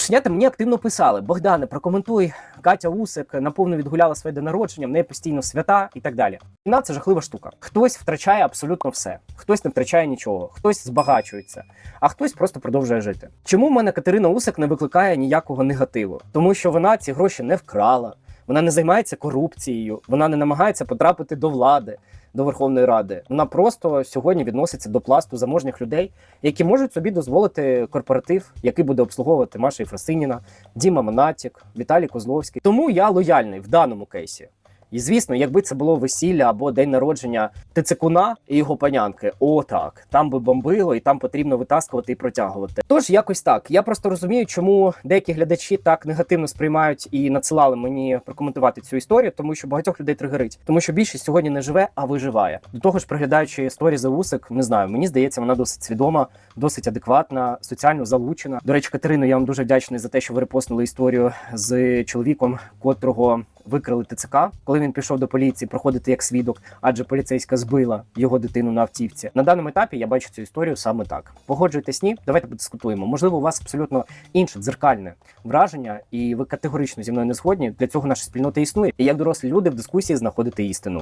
Кошенята мені активно писали: Богдане, прокоментуй, Катя Усик наповно відгуляла своє день народження, в неї постійно свята і так далі. Війна це жахлива штука. Хтось втрачає абсолютно все, хтось не втрачає нічого, хтось збагачується, а хтось просто продовжує жити. Чому в мене Катерина Усик не викликає ніякого негативу? Тому що вона ці гроші не вкрала, вона не займається корупцією, вона не намагається потрапити до влади. До Верховної Ради вона просто сьогодні відноситься до пласту заможних людей, які можуть собі дозволити корпоратив, який буде обслуговувати Маша Єфросиніна, Діма Монатік, Віталій Козловський. Тому я лояльний в даному кейсі. І звісно, якби це було весілля або день народження Тицикуна і його панянки, о так, там би бомбило, і там потрібно витаскувати і протягувати. Тож якось так. Я просто розумію, чому деякі глядачі так негативно сприймають і надсилали мені прокоментувати цю історію, тому що багатьох людей тригерить, тому що більшість сьогодні не живе, а виживає. До того ж, приглядаючи історії за Усик, не знаю, мені здається, вона досить свідома, досить адекватна, соціально залучена. До речі, Катерино, я вам дуже вдячний за те, що ви репостнули історію з чоловіком, котрого викрили ТЦК, коли він пішов до поліції проходити як свідок, адже поліцейська збила його дитину на автівці. На даному етапі я бачу цю історію саме так. Погоджуєтесь ні? Давайте подискутуємо. Можливо, у вас абсолютно інше дзеркальне враження, і ви категорично зі мною не згодні. Для цього наша спільнота існує. І як дорослі люди в дискусії знаходити істину.